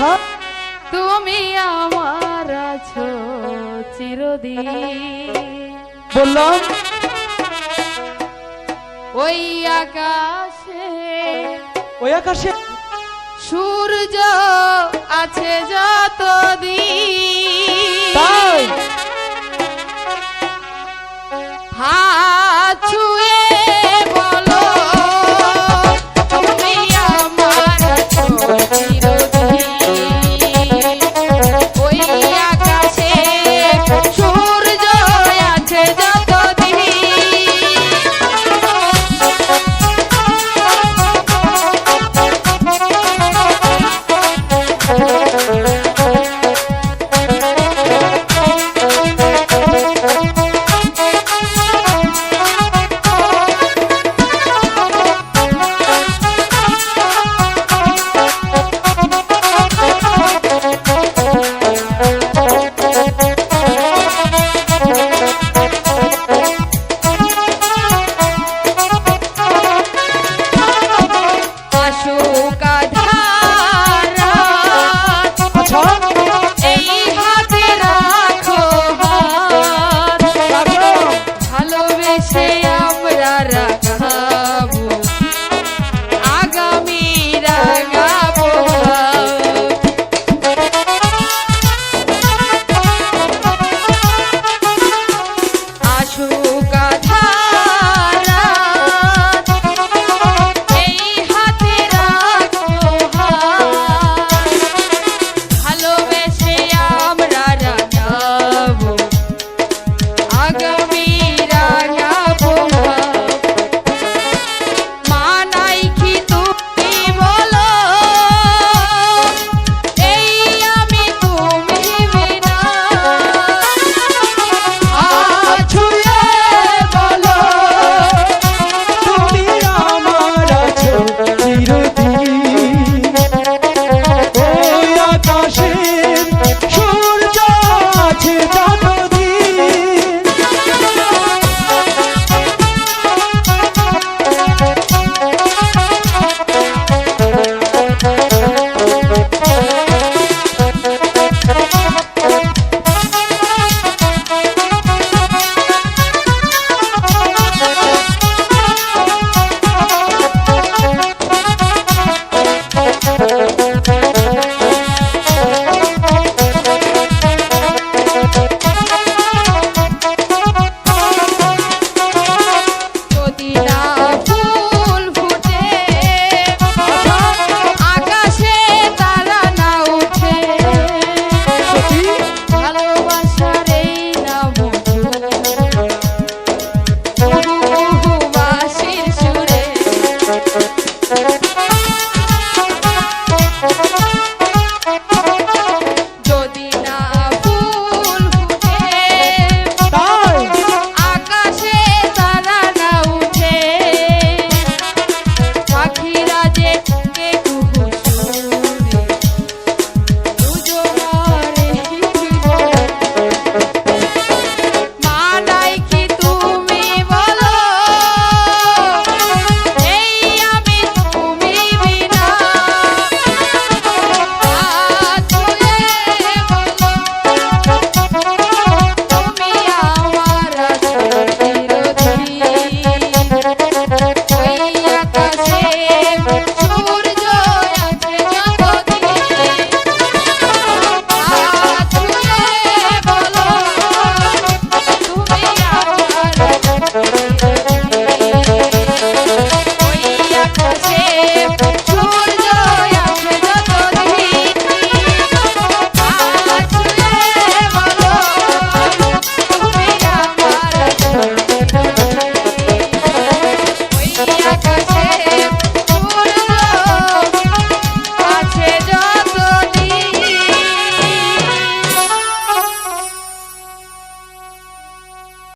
আছো? তুমি আমার আছো চিরদিন। বললাম ওই আকাশে ওই আকাশে সূর্য আছে যতদিন। নৌকা ধারা। আচ্ছা। এই হাতে রাখো আচ্ছা। ভালোবেসে